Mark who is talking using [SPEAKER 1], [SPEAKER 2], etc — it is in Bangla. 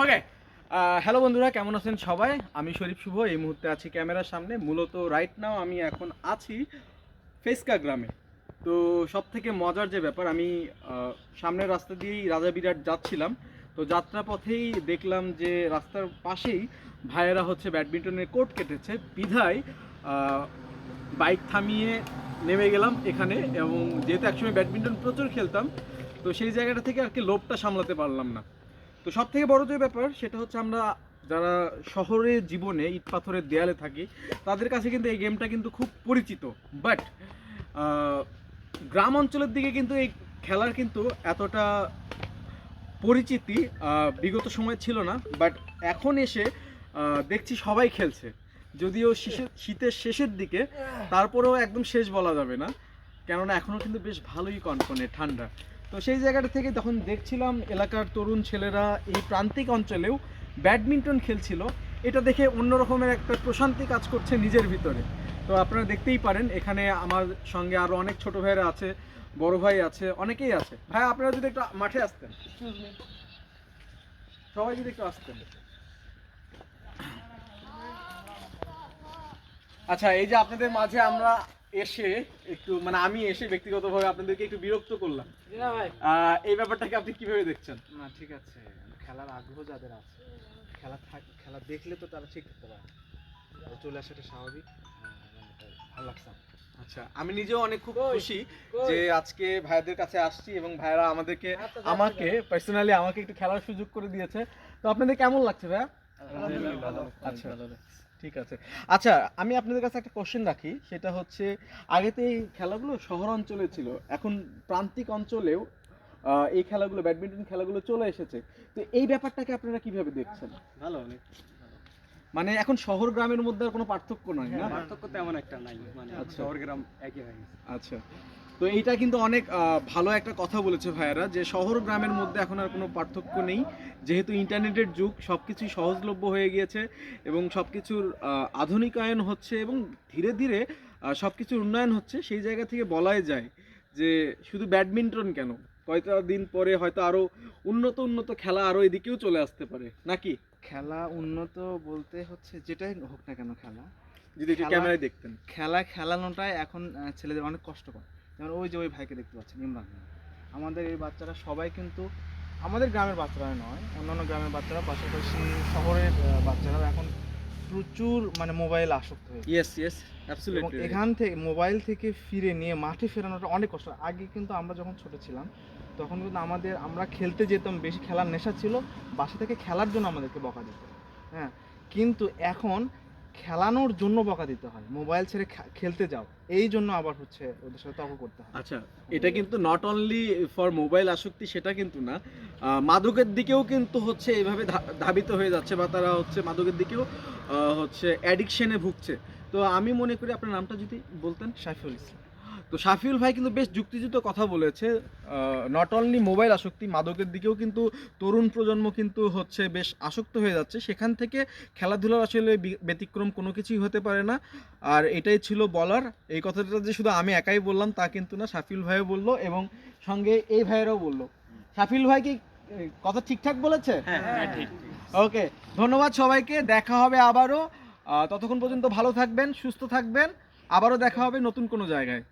[SPEAKER 1] ওকে হ্যালো বন্ধুরা, কেমন আছেন সবাই? আমি শরীফ শুভ, এই মুহূর্তে আছি ক্যামেরার সামনে। মূলত রাইট নাও আমি এখন আছি ফেসকা গ্রামে। তো সব থেকে মজার যে ব্যাপার, আমি সামনের রাস্তা দিয়েই রাজা বিরাট যাচ্ছিলাম। তো যাত্রা পথেই দেখলাম যে রাস্তার পাশেই ভাইয়েরা হচ্ছে ব্যাডমিন্টনের কোর্ট কেটেছে। বিধায় বাইক থামিয়ে নেমে গেলাম এখানে এবং যেহেতু একসময় ব্যাডমিন্টন প্রচুর খেলতাম, তো সেই জায়গাটা থেকে আর কি লোভটা সামলাতে পারলাম না। তো সব থেকে বড় যে ব্যাপার সেটা হচ্ছে আমরা যারা শহরে জীবনে ইট পাথরের দেয়ালে থাকি, তাদের কাছে কিন্তু এই গেমটা কিন্তু খুব পরিচিত। বাট গ্রাম অঞ্চলের দিকে কিন্তু এই খেলার কিন্তু এতটা পরিচিতি বিগত সময় ছিল না। বাট এখন এসে দেখছি সবাই খেলছে। যদিও শীতের শেষের দিকে তারপরেও একদম শেষ বলা যাবে না। কেননা এখনও কিন্তু বেশ ভালোই কনকনে ঠান্ডা। তো সেই জায়গাটা থেকে তখন দেখছিলাম এলাকার তরুণ ছেলেরা এই প্রান্তিক অঞ্চলেও ব্যাডমিন্টন খেলছিল। এটা দেখে অন্য রকমের একটা প্রশান্তি কাজ করছে নিজের ভিতরে। তো আপনারা দেখতেই পারেন এখানে আমার সঙ্গে আরও অনেক ছোট ভাইরা আছে বড় ভাই আছে অনেকেই আছে। ভাই আপনারা যদি একটু মাঠে আসতেন। সবাই যদি একটু আসতেন। আচ্ছা এই যে আপনাদের মাঝে আমরা এসে একটু মানে আমি এসে ব্যক্তিগতভাবে আপনাদেরকে একটু বিরক্ত করলাম। এই ব্যাপারটাকে আপনি কীভাবে দেখছেন?
[SPEAKER 2] না ঠিক আছে। খেলার আগ্রহ যাদের আছে খেলা থাক খেলা দেখলে তো তারা ঠিক থাকতে পারে। তো চলে আসাটা স্বাভাবিক। হ্যাঁ, ভালো লাগছে
[SPEAKER 1] আচ্ছা আমি নিজেও অনেক খুব খুশি যে আজকে ভাইয়াদের কাছে আসছি এবং ভাইয়ারা আমাদেরকে আমাকে পার্সোনালি আমাকে একটু খেলার সুযোগ করে দিয়েছে। তো আপনাদের কেমন লাগছে ভাইয়া? আচ্ছা। ঠিক আছে। আচ্ছা আমি আপনাদের কাছে একটা কোশ্চেন রাখি সেটা হচ্ছে আগে তো এই খেলাগুলো শহর অঞ্চলে ছিল এখন প্রান্তিক অঞ্চলেও এই খেলাগুলো ব্যাডমিন্টন খেলাগুলো চলে এসেছে। তো এই ব্যাপারটাকে আপনারা কীভাবে দেখছেন?
[SPEAKER 2] ভালো অনেক।
[SPEAKER 1] মানে এখন শহর গ্রামের মধ্যে আর কোনো পার্থক্য নয় না?
[SPEAKER 2] পার্থক্য তেমন একটা নাই মানে
[SPEAKER 1] আচ্ছা।
[SPEAKER 2] শহর গ্রাম একই হয়ে গেছে।
[SPEAKER 1] আচ্ছা। তো এইটা কিন্তু অনেক ভালো একটা কথা বলেছে ভাইয়ারা যে শহর গ্রামের মধ্যে এখন আর কোনো পার্থক্য নেই। যেহেতু ইন্টারনেটের যুগ সব কিছুই সহজলভ্য হয়ে গিয়েছে এবং সব কিছুর আধুনিকায়ন হচ্ছে এবং ধীরে ধীরে সব কিছুর উন্নয়ন হচ্ছে সেই জায়গা থেকে বলাই যায় যে শুধু ব্যাডমিন্টন কেন? কয়টা দিন পরে হয়তো আরও উন্নত উন্নত খেলা আরও এদিকেও চলে আসতে পারে নাকি?
[SPEAKER 2] খেলা উন্নত বলতে হচ্ছে যেটাই হোক না কেন খেলা।
[SPEAKER 1] যদি ক্যামেরায় দেখতেন।
[SPEAKER 2] খেলা খেলানোটাই এখন ছেলেদের অনেক কষ্টকর। যেমন ওই যে ওই ভাইকে দেখতে পাচ্ছেন ইমরান। আমাদের এই বাচ্চারা সবাই কিন্তু আমাদের গ্রামের বাচ্চারা নয় অন্যান্য গ্রামের বাচ্চারা পাশাপাশি শহরের বাচ্চারা এখন প্রচুর মানে মোবাইল আসক্ত হয়ে
[SPEAKER 1] ইয়েস ইয়েস অ্যাবসলিউটলি
[SPEAKER 2] এখান থেকে মোবাইল থেকে ফিরে নিয়ে মাঠে ফেরানোটা অনেক কষ্ট। আগে কিন্তু আমরা যখন ছোট ছিলাম তখন কিন্তু আমাদের আমরা খেলতে যেতাম বেশি খেলার নেশা ছিল বাসা থেকে খেলার জন্য আমাদেরকে বকা দিত। হ্যাঁ কিন্তু এখন খেলানোর জন্য বকা দিতে হয়। মোবাইল ছেড়ে খেলতে যাও। এই জন্য আবার হচ্ছে ওদের সাথে তর্ক করতে হয়।
[SPEAKER 1] আচ্ছা এটা কিন্তু নট অনলি ফর মোবাইল আসক্তি সেটা কিন্তু না। মাদকের দিকেও কিন্তু হচ্ছে এইভাবে ধাবিত হয়ে যাচ্ছে বা তারা হচ্ছে মাদকের দিকেও হচ্ছে অ্যাডিকশনে ভুগছে। তো আমি মনে করি আপনার নামটা যদি বলতেন।
[SPEAKER 2] সাইফুল ইসলাম।
[SPEAKER 1] তো শাফিউল ভাই কিন্তু বেশ যুক্তিযুক্ত কথা বলেছে নট অনলি মোবাইল আসক্তি মাদকের দিকেও কিন্তু তরুণ প্রজন্ম কিন্তু হচ্ছে বেশ আসক্ত হয়ে যাচ্ছে। সেখান থেকে খেলাধুলার আসলে ব্যতিক্রম কোনো কিছুই হতে পারে না। আর এটাই ছিল বলার। এই কথাটা যে শুধু আমি একাই বললাম তা কিন্তু না শাফিউল ভাইও বলল এবং সঙ্গে এই ভাইয়েরাও বলল। শাফিউল ভাই কি কথা ঠিকঠাক বলেছে?
[SPEAKER 2] হ্যাঁ ঠিক
[SPEAKER 1] ওকে ধন্যবাদ সবাইকে দেখা হবে আবারও। ততক্ষণ পর্যন্ত ভালো থাকবেন সুস্থ থাকবেন। আবারও দেখা হবে নতুন কোনো জায়গায়।